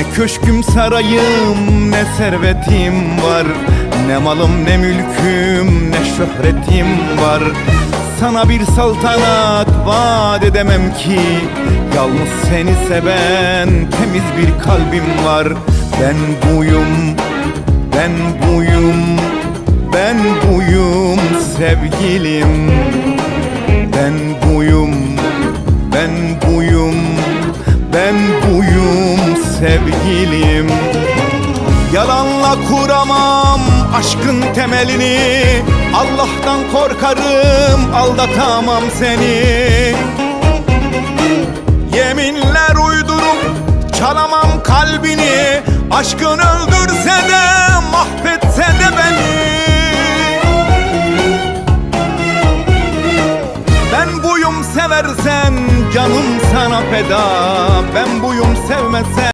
Ne köşküm sarayım ne servetim var? Ne malım ne mülküm ne şöhretim var? Sana bir saltanat vaat edemem ki. Yalnız seni seven temiz bir kalbim var. Ben buyum, ben buyum, ben buyum sevgilim. Ben buyum, ben buyum, ben buyum sevgilim. Yalanla kuramam aşkın temelini. Allah'tan korkarım aldatamam seni. Yeminler uydurup çalamam kalbini. Aşkın öldürse de mahvetse de beni. Ben buyum seversen canım sana feda. Ben